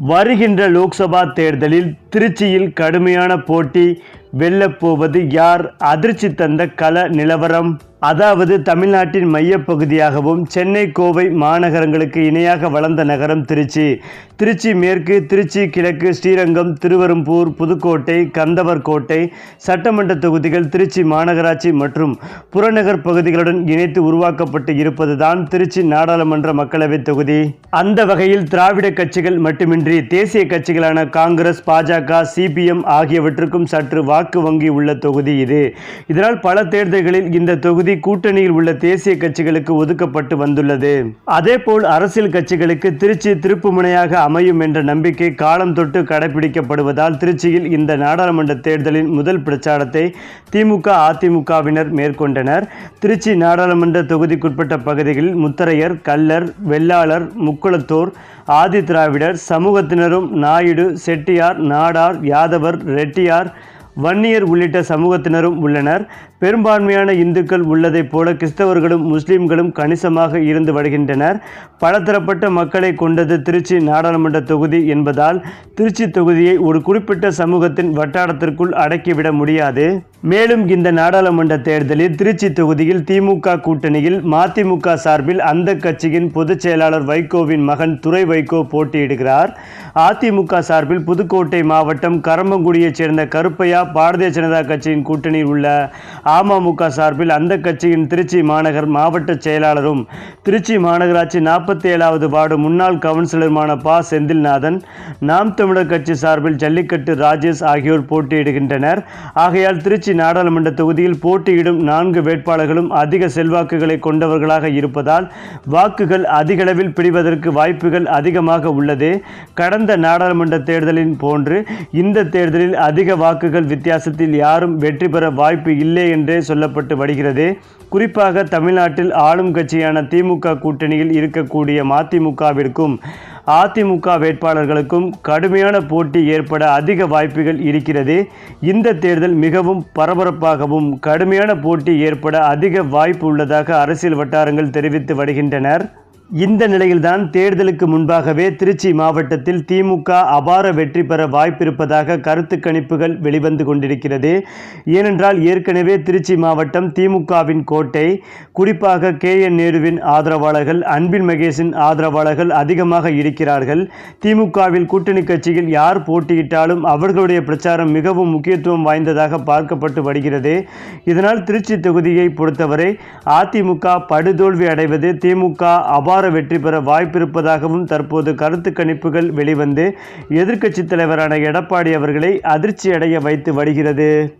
வருகின்ற லோக்சபா தேர்தலில் திருச்சியில் கடுமையான போட்டி வெல்லப்போவது யார்? அதிர்ச்சி தந்த கள நிலவரம். அதாவது தமிழ்நாட்டின் மையப்பகுதியாகவும் சென்னை கோவை மாநகரங்களுக்கு இணையாக வளர்ந்த நகரம் திருச்சி. திருச்சி மேற்கு திருச்சி கிழக்கு ஸ்ரீரங்கம் திருவெரும்பூர் புதுக்கோட்டை கந்தவர்கோட்டை சட்டமன்ற தொகுதிகள் திருச்சி மாநகராட்சி மற்றும் புறநகர் பகுதிகளுடன் இணைத்து உருவாக்கப்பட்டு இருப்பதுதான் திருச்சி நாடாளுமன்ற மக்களவைத் தொகுதி. அந்த வகையில் திராவிட கட்சிகள் மட்டுமின்றி தேசிய கட்சிகளான காங்கிரஸ் பாஜக சிபிஎம் ஆகியவற்றுக்கும் சற்று வாக்கு வங்கி உள்ள தொகுதி இது. இதனால் பல தேர்தல்களில் இந்த தொகுதி கூட்டணியில் உள்ள தேசிய கட்சிகளுக்கு ஒதுக்கப்பட்டு வந்துள்ளது. அதேபோல் அரசியல் கட்சிகளுக்கு திருச்சி திருப்புமுனையாக அமையும் என்ற நம்பிக்கை காலம் தொட்டு கடைபிடிக்கப்படுவதால் திருச்சியில் இந்த நாடாளுமன்ற தேர்தலின் முதல் பிரச்சாரத்தை திமுக அதிமுகவினர் மேற்கொண்டனர். திருச்சி நாடாளுமன்ற தொகுதிக்குட்பட்ட பகுதிகளில் முத்தரையர் கல்லர் வெள்ளாளர் முக்குளத்தோர் ஆதி திராவிடர் சமூகத்தினரும் நாயுடு செட்டியார் நாடார் யாதவர் ரெட்டியார் வன்னியர் உள்ளிட்ட சமூகத்தினரும் உள்ளனர். பெரும்பான்மையான இந்துக்கள் உள்ளதைப் போல கிறிஸ்தவர்களும் முஸ்லீம்களும் கணிசமாக இருந்து வருகின்றனர். பலதரப்பட்ட மக்களை கொண்டது திருச்சி நாடாளுமன்ற தொகுதி என்பதால் திருச்சி தொகுதியை ஒரு குறிப்பிட்ட சமூகத்தின் வட்டாரத்திற்குள் அடக்கிவிட முடியாது. மேலும் இந்த நாடாளுமன்ற தேர்தலில் திருச்சி தொகுதியில் திமுக கூட்டணியில் மதிமுக சார்பில் அந்த கட்சியின் பொதுச் செயலாளர் வைகோவின் மகன் துரை வைகோ போட்டியிடுகிறார். அதிமுக சார்பில் புதுக்கோட்டை மாவட்டம் கரம்பங்குடியைச் சேர்ந்த கருப்பையா பாரதிய ஜனதா கட்சியின் கூட்டணியில் உள்ள அமமுக சார்பில் அந்த கட்சியின் திருச்சி மாநகர் மாவட்ட செயலாளரும் திருச்சி மாநகராட்சி நாற்பத்தி ஏழாவது வார்டு முன்னாள் கவுன்சிலருமான பா. செந்தில்நாதன் நாம் தமிழர் கட்சி சார்பில் ஜல்லிக்கட்டு ராஜேஷ் ஆகியோர் போட்டியிடுகின்றனர். ஆகையால் திருச்சி நாடாளுமன்ற தொகுதியில் போட்டியிடும் நான்கு வேட்பாளர்களும் அதிக செல்வாக்குகளை கொண்டவர்களாக இருப்பதால் வாக்குகள் அதிகளவில் பிடிவதற்கு வாய்ப்புகள் அதிகமாக உள்ளது. கடந்த நாடாளுமன்ற தேர்தலின் போன்று இந்த தேர்தலில் அதிக வாக்குகள் வித்தியாசத்தில் யாரும் வெற்றி பெற வாய்ப்பு இல்லை என்று சொல்லப்பட்டு வருகிறது. குறிப்பாக தமிழ்நாட்டில் ஆளும் கட்சியான திமுக கூட்டணியில் இருக்கக்கூடிய மதிமுகவிற்கும் அதிமுக வேட்பாளர்களுக்கும் கடுமையான போட்டி ஏற்பட அதிக வாய்ப்புகள் இருக்கிறது. இந்த தேர்தல் மிகவும் பரபரப்பாகவும் கடுமையான போட்டி ஏற்பட அதிக வாய்ப்பு உள்ளதாக அரசியல் வட்டாரங்கள் தெரிவித்து வருகின்றனர். இந்த நிலையில்தான் தேர்தலுக்கு முன்பாகவே திருச்சி மாவட்டத்தில் திமுக அபார வெற்றி பெற வாய்ப்பிருப்பதாக கருத்து கணிப்புகள் வெளிவந்து கொண்டிருக்கிறது. ஏனென்றால் ஏற்கனவே திருச்சி மாவட்டம் திமுகவின் கோட்டை குறிப்பாக கே. என். நேருவின் ஆதரவாளர்கள் அன்பின் மகேஷின் ஆதரவாளர்கள் அதிகமாக இருக்கிறார்கள். திமுகவில் கூட்டணி கட்சியில் யார் போட்டியிட்டாலும் அவர்களுடைய பிரச்சாரம் மிகவும் முக்கியத்துவம் வாய்ந்ததாக பார்க்கப்பட்டு வருகிறது. இதனால் திருச்சி தொகுதியை பொறுத்தவரை அதிமுக படுதோல்வி அடைவது திமுக அபார வெற்றி பெற வாய்ப்பிருப்பதாகவும் தற்போது கருத்து கணிப்புகள் வெளிவந்து எதிர்க்கட்சித் தலைவரான எடப்பாடி அவர்களை அதிர்ச்சி அடைய வைத்து வருகிறது.